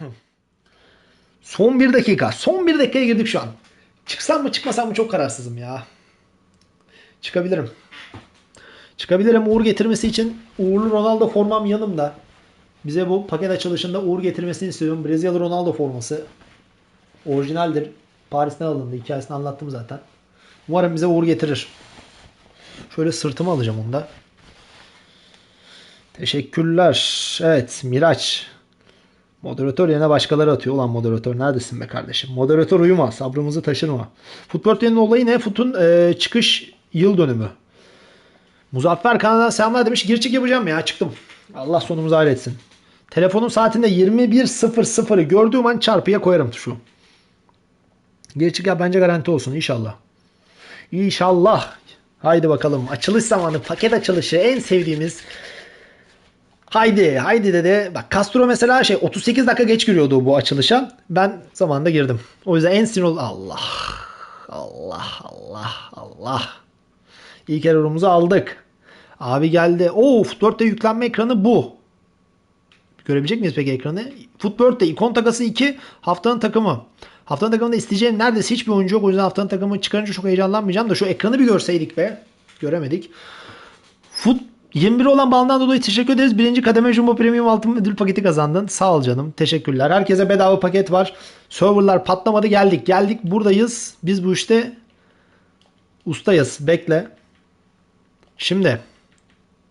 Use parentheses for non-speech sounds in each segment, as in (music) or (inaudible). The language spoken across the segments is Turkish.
(laughs) Son bir dakika. Son bir dakikaya girdik şu an. Çıksam mı çıkmasam mı çok kararsızım ya. Çıkabilirim. Çıkabilirim uğur getirmesi için uğurlu Ronaldo formam yanımda. Bize bu paket açılışında uğur getirmesini istiyorum. Brezilyalı Ronaldo forması. Orijinaldir. Paris'ten alındı. Hikayesini anlattım zaten. Umarım bize uğur getirir. Şöyle sırtıma alacağım onu da. Teşekkürler. Evet Miraç. Moderatör yerine başkaları atıyor. Ulan moderatör neredesin be kardeşim? Moderatör uyuma. Sabrımızı taşırma. Footbirth'lerin olayı ne? Foot'un e, çıkış yıl dönümü. Muzaffer Kanada'dan selamlar demiş. Gir yapacağım ya. Çıktım. Allah sonumuzu hayretsin. Telefonun saatinde 21.00'ı gördüğüm an çarpıya koyarım şu. Gir çık yap bence garanti olsun inşallah. İnşallah. Haydi bakalım. Açılış zamanı. Paket açılışı. En sevdiğimiz Haydi haydi dedi. Bak Castro mesela şey 38 dakika geç giriyordu bu açılışa. Ben zamanında girdim. O yüzden en sinir Allah. Allah Allah Allah. İlk error'umuzu aldık. Abi geldi. Of 4'te yüklenme ekranı bu. Görebilecek miyiz peki ekranı? Footbird'de ikon takası 2 haftanın takımı. Haftanın takımında isteyeceğim neredeyse hiçbir oyuncu yok. O yüzden haftanın takımı çıkarınca çok heyecanlanmayacağım da şu ekranı bir görseydik be. Göremedik. Foot 21 olan balından dolayı teşekkür ederiz. Birinci kademe Jumbo Premium altın ödül paketi kazandın. Sağ ol canım. Teşekkürler. Herkese bedava paket var. Serverlar patlamadı. Geldik. Geldik. Buradayız. Biz bu işte ustayız. Bekle. Şimdi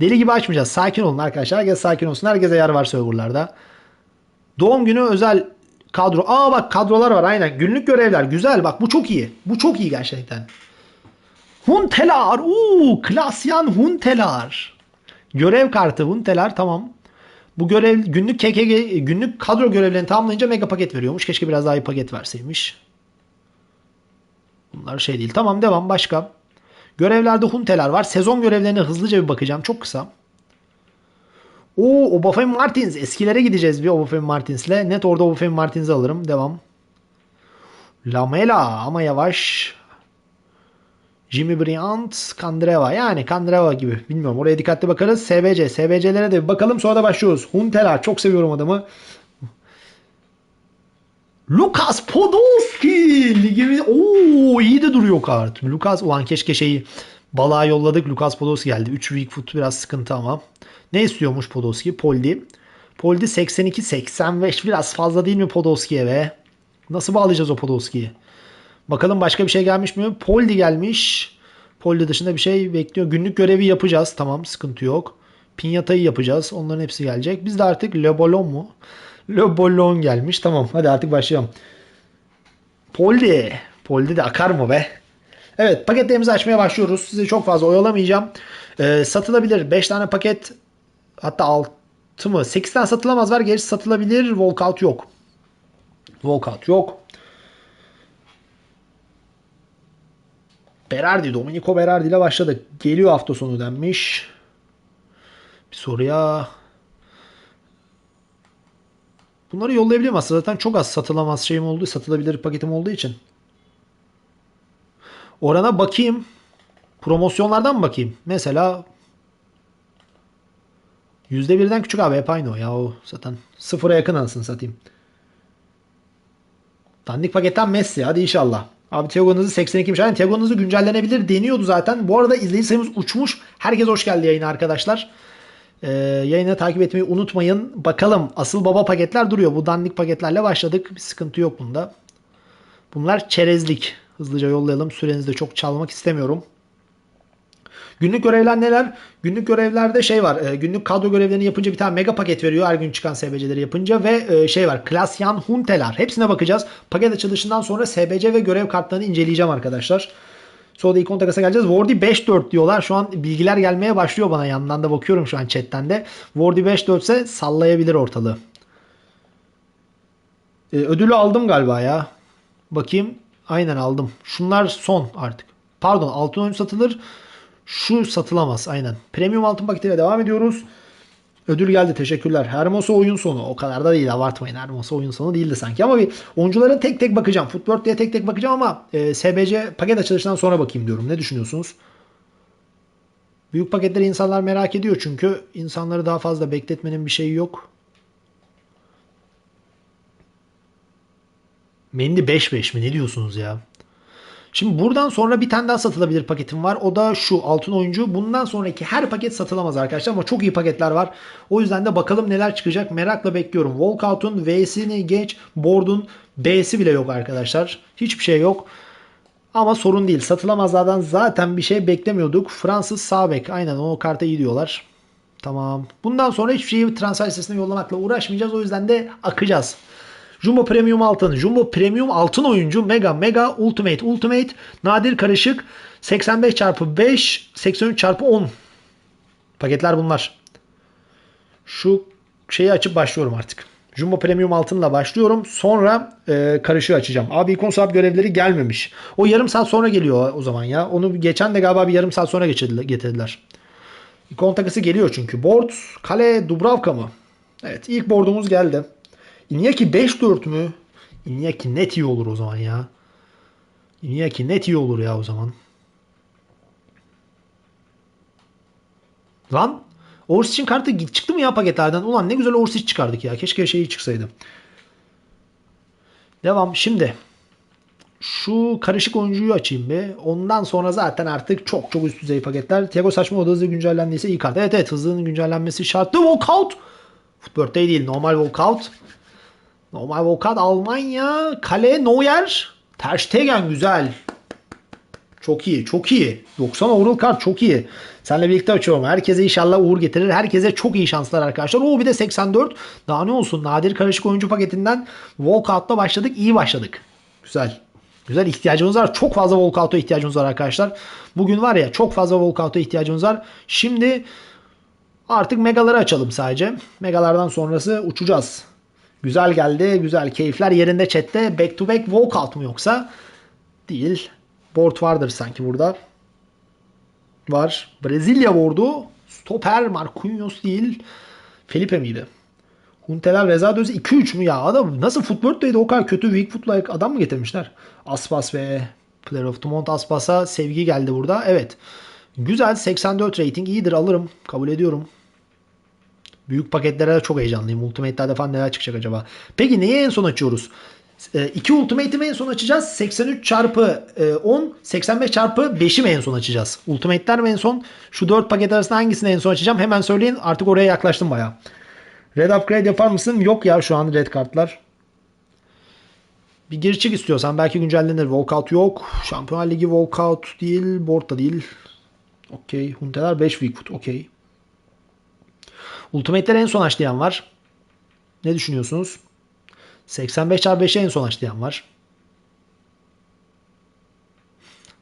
deli gibi açmayacağız. Sakin olun arkadaşlar. Herkes sakin olsun. Herkese yer var serverlarda. Doğum günü özel kadro. Aa bak kadrolar var aynen. Günlük görevler. Güzel bak bu çok iyi. Bu çok iyi gerçekten. Huntelar. Uuu Klasyan Huntelar. Görev kartı Huntelar tamam. Bu görev günlük KKG günlük kadro görevlerini tamamlayınca mega paket veriyormuş. Keşke biraz daha iyi paket verseymiş. Bunlar şey değil. Tamam devam başka. Görevlerde Huntelar var. Sezon görevlerine hızlıca bir bakacağım. Çok kısa. Oo Obafemi Martins. Eskilere gideceğiz bir Obafemi Martins'le. Net orada Obafemi Martins'i alırım. Devam. Lamela ama yavaş. Jimmy Bryant, Kandreva. Yani Kandreva gibi. Bilmiyorum. Oraya dikkatli bakarız. SBC. SBC'lere de bakalım. Sonra da başlıyoruz. Huntela. Çok seviyorum adamı. Lukas Podolski. Ligimiz... Oo iyi de duruyor kart. Lukas ulan keşke şeyi balığa yolladık. Lukas Podolski geldi. 3 weak foot biraz sıkıntı ama. Ne istiyormuş Podolski? Poldi. Poldi 82-85 biraz fazla değil mi Podolski'ye be? Nasıl bağlayacağız o Podolski'yi? Bakalım başka bir şey gelmiş mi? Poldi gelmiş. Poldi dışında bir şey bekliyor. Günlük görevi yapacağız. Tamam sıkıntı yok. Pinyatayı yapacağız. Onların hepsi gelecek. Biz de artık Le Ballon mu? Le Ballon gelmiş. Tamam hadi artık başlayalım. Poldi. Poldi de akar mı be? Evet paketlerimizi açmaya başlıyoruz. Sizi çok fazla oyalamayacağım. Ee, satılabilir. 5 tane paket hatta 6 mı? 8 tane satılamaz var. Gerisi satılabilir. Walkout yok. Walkout yok. Berardi, Domenico Berardi ile başladık. Geliyor hafta sonu denmiş. Bir soruya. Bunları yollayabilirim aslında. Zaten çok az satılamaz şeyim olduğu, satılabilir paketim olduğu için. Orana bakayım. Promosyonlardan bakayım? Mesela %1'den küçük abi hep aynı o ya o zaten. Sıfıra yakın anasını satayım. Dandik paketten Messi hadi inşallah. Abi Thiago hızı 82'miş. Yani Thiago hızı güncellenebilir deniyordu zaten. Bu arada izleyici sayımız uçmuş. Herkes hoş geldi yayına arkadaşlar. Ee, yayını takip etmeyi unutmayın. Bakalım asıl baba paketler duruyor. Bu dandik paketlerle başladık. Bir sıkıntı yok bunda. Bunlar çerezlik. Hızlıca yollayalım. Sürenizi de çok çalmak istemiyorum. Günlük görevler neler? Günlük görevlerde şey var. E, günlük kadro görevlerini yapınca bir tane mega paket veriyor. Her gün çıkan SBC'leri yapınca ve e, şey var. Klasyan Huntelar. Hepsine bakacağız. Paket açılışından sonra SBC ve görev kartlarını inceleyeceğim arkadaşlar. Sonra da ikon takasa geleceğiz. Wardy 5-4 diyorlar. Şu an bilgiler gelmeye başlıyor bana. Yandan da bakıyorum şu an chatten de. Wardy 5-4 ise sallayabilir ortalığı. E, ödülü aldım galiba ya. Bakayım. Aynen aldım. Şunlar son artık. Pardon altın oyun satılır. Şu satılamaz aynen. Premium altın paketiyle devam ediyoruz. Ödül geldi teşekkürler. Hermosa oyun sonu. O kadar da değil abartmayın. Hermosa oyun sonu değildi sanki. Ama bir oyuncuların tek tek bakacağım. Footwork diye tek tek bakacağım ama e, SBC paket açılışından sonra bakayım diyorum. Ne düşünüyorsunuz? Büyük paketleri insanlar merak ediyor çünkü insanları daha fazla bekletmenin bir şeyi yok. Mendy 5-5 mi? Ne diyorsunuz ya? Şimdi buradan sonra bir tane daha satılabilir paketim var. O da şu altın oyuncu. Bundan sonraki her paket satılamaz arkadaşlar ama çok iyi paketler var. O yüzden de bakalım neler çıkacak merakla bekliyorum. Walkout'un V'sini geç, Board'un B'si bile yok arkadaşlar. Hiçbir şey yok. Ama sorun değil. Satılamazlardan zaten bir şey beklemiyorduk. Fransız Sabek. Aynen o karta iyi diyorlar. Tamam. Bundan sonra hiçbir şeyi transfer listesine yollamakla uğraşmayacağız. O yüzden de akacağız. Jumbo Premium altın. Jumbo Premium altın oyuncu. Mega Mega Ultimate Ultimate. Nadir karışık. 85 çarpı 5. 83 çarpı 10. Paketler bunlar. Şu şeyi açıp başlıyorum artık. Jumbo Premium altınla başlıyorum. Sonra e, karışığı açacağım. Abi ikon sahip görevleri gelmemiş. O yarım saat sonra geliyor o zaman ya. Onu geçen de galiba bir yarım saat sonra getirdiler. İkon takısı geliyor çünkü. Board, kale, Dubravka mı? Evet ilk boardumuz geldi. Iñaki 5-4 mü? Iñaki net iyi olur o zaman ya. Iñaki net iyi olur ya o zaman. Lan Orsic'in kartı çıktı mı ya paketlerden? Ulan ne güzel Orsic çıkardık ya. Keşke şeyi çıksaydı. Devam. Şimdi şu karışık oyuncuyu açayım bir. Ondan sonra zaten artık çok çok üst düzey paketler. Thiago Saçma o da hızlı güncellendiyse iyi kart. Evet evet hızlının güncellenmesi şarttı. Walkout. Footbird değil normal walkout. Normal walkout Almanya. Kale Neuer. Ter Stegen güzel. Çok iyi, çok iyi. 90 overall kart çok iyi. Seninle birlikte açıyorum. Herkese inşallah uğur getirir. Herkese çok iyi şanslar arkadaşlar. O bir de 84. Daha ne olsun? Nadir karışık oyuncu paketinden walkout'la başladık. İyi başladık. Güzel. Güzel ihtiyacımız var. Çok fazla walkout'a ihtiyacımız var arkadaşlar. Bugün var ya çok fazla walkout'a ihtiyacımız var. Şimdi artık megaları açalım sadece. Megalardan sonrası uçacağız. Güzel geldi. Güzel keyifler yerinde chatte. Back to back walkout mu yoksa? Değil. Board vardır sanki burada. Var. Brezilya board'u. Stoper Marquinhos değil. Felipe miydi? Hunteler Reza Döz 2-3 mü ya? Adam nasıl Footbird'deydi o kadar kötü weak foot'la adam mı getirmişler? Aspas ve Player of the Month Aspas'a sevgi geldi burada. Evet. Güzel 84 rating iyidir alırım. Kabul ediyorum. Büyük paketlere de çok heyecanlıyım. Ultimate'lerde falan neler çıkacak acaba? Peki neyi en son açıyoruz? 2 Ultimate'i en son açacağız? 83 çarpı 10, 85 çarpı 5'i mi en son açacağız? Ultimate'ler mi en son? Şu 4 paket arasında hangisini en son açacağım? Hemen söyleyin. Artık oraya yaklaştım baya. Red upgrade yapar mısın? Yok ya şu an red kartlar. Bir geri istiyorsan belki güncellenir. Walkout yok. Şampiyonlar Ligi walkout değil. Board da değil. Okey. Hunteler 5 weak foot. Okey. Ultimate'leri en son açlayan var. Ne düşünüyorsunuz? 85 çarpı 5'e en son açlayan var.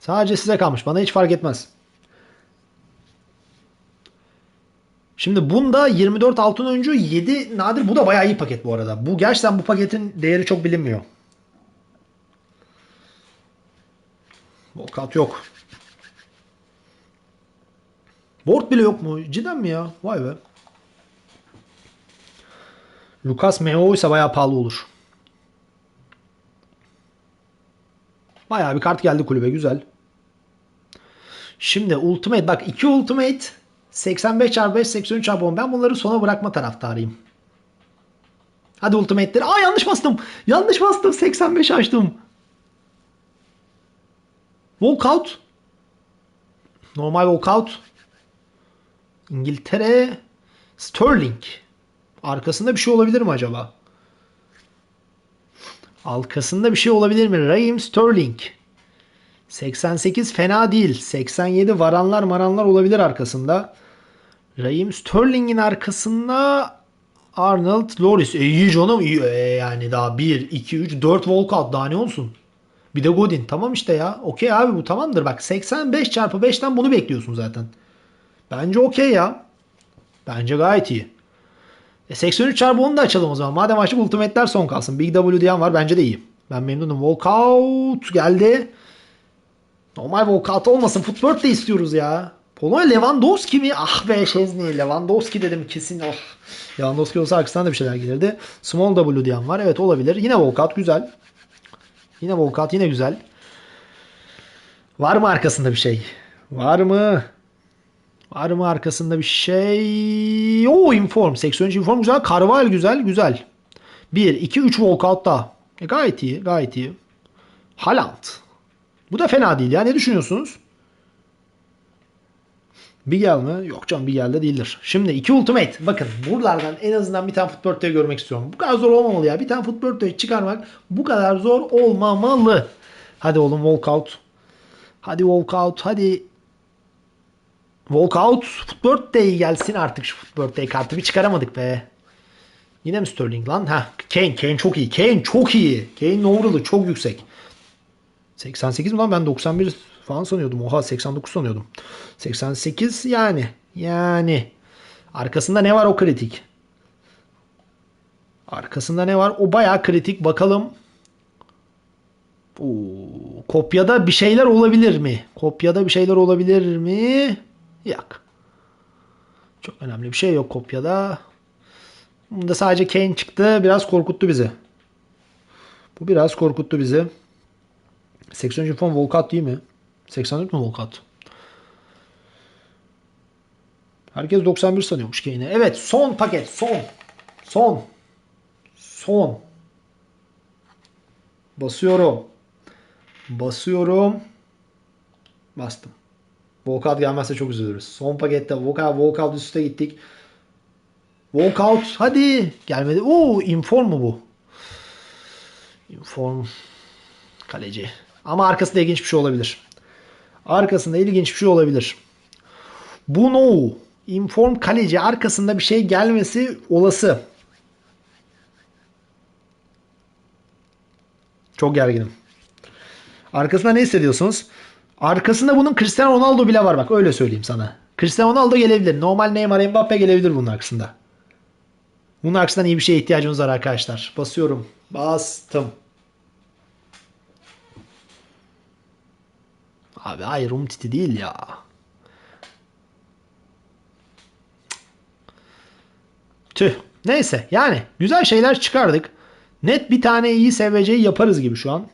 Sadece size kalmış. Bana hiç fark etmez. Şimdi bunda 24 altın oyuncu 7 nadir. Bu da bayağı iyi paket bu arada. Bu gerçekten bu paketin değeri çok bilinmiyor. Volkat yok. Board bile yok mu? Cidden mi ya? Vay be. Lucas Meo ise bayağı pahalı olur. Bayağı bir kart geldi kulübe. Güzel. Şimdi Ultimate. Bak 2 Ultimate 85 çarpı 5 83 çarpı 10. Ben bunları sona bırakma taraftarıyım. Hadi Ultimate'leri. Aa yanlış bastım. Yanlış bastım. 85 açtım. Walkout. Normal walkout. İngiltere. Sterling. Arkasında bir şey olabilir mi acaba? Arkasında bir şey olabilir mi? Raheem Sterling. 88 fena değil. 87 varanlar maranlar olabilir arkasında. Raheem Sterling'in arkasında Arnold Loris. E, iyi canım. iyi. E, yani daha 1, 2, 3, 4 walkout daha ne olsun? Bir de Godin. Tamam işte ya. Okey abi bu tamamdır. Bak 85 çarpı 5'ten bunu bekliyorsun zaten. Bence okey ya. Bence gayet iyi. E 83 çarpı 10 da açalım o zaman. Madem açtık Ultimate'ler son kalsın. Big W diyen var. Bence de iyi. Ben memnunum. Walkout geldi. Normal walkout olmasın. Footwork de istiyoruz ya. Polonya Lewandowski mi? Ah be Şezni. Lewandowski dedim kesin. Oh. Lewandowski olsa arkasından da bir şeyler gelirdi. Small W diyen var. Evet olabilir. Yine walkout güzel. Yine walkout yine güzel. Var mı arkasında bir şey? Var mı? Var mı arkasında bir şey? O inform. 83 inform güzel. Carval güzel. Güzel. 1, 2, 3 walkout daha. E, gayet iyi. Gayet iyi. Haaland. Bu da fena değil ya. Ne düşünüyorsunuz? Bigel mi? Yok canım Bigel de değildir. Şimdi iki Ultimate. Bakın buralardan en azından bir tane Birthday görmek istiyorum. Bu kadar zor olmamalı ya. Bir tane Birthday çıkarmak bu kadar zor olmamalı. Hadi oğlum walkout. Hadi walkout. Hadi walkout. Foot Birthday gelsin artık şu Foot Birthday kartı. Bir çıkaramadık be. Yine mi Sterling lan? Ha, Kane. Kane çok iyi. Kane çok iyi. Kane'in overall'ı çok yüksek. 88 mi lan? Ben 91 falan sanıyordum. Oha 89 sanıyordum. 88 yani. Yani. Arkasında ne var o kritik? Arkasında ne var? O bayağı kritik. Bakalım. Oo, kopyada bir şeyler olabilir mi? Kopyada bir şeyler olabilir mi? Yok. Çok önemli bir şey yok kopyada. Bunda sadece Kane çıktı. Biraz korkuttu bizi. Bu biraz korkuttu bizi. 80. fon Volkat değil mi? 84 mi Volkat? Herkes 91 sanıyormuş Kane'i. Evet son paket. Son. Son. Son. Basıyorum. Basıyorum. Bastım. Walkout gelmezse çok üzülürüz. Son pakette walkout, walkout üstte gittik. Walkout hadi. Gelmedi. Oo inform mu bu? Inform kaleci. Ama arkasında ilginç bir şey olabilir. Arkasında ilginç bir şey olabilir. Bu no. Inform kaleci arkasında bir şey gelmesi olası. Çok gerginim. Arkasında ne hissediyorsunuz? Arkasında bunun Cristiano Ronaldo bile var bak öyle söyleyeyim sana. Cristiano Ronaldo gelebilir. Normal Neymar Mbappe gelebilir bunun arkasında. Bunun arkasından iyi bir şeye ihtiyacımız var arkadaşlar. Basıyorum. Bastım. Abi hayır Umtiti değil ya. Tüh. Neyse yani güzel şeyler çıkardık. Net bir tane iyi SVC'yi yaparız gibi şu an.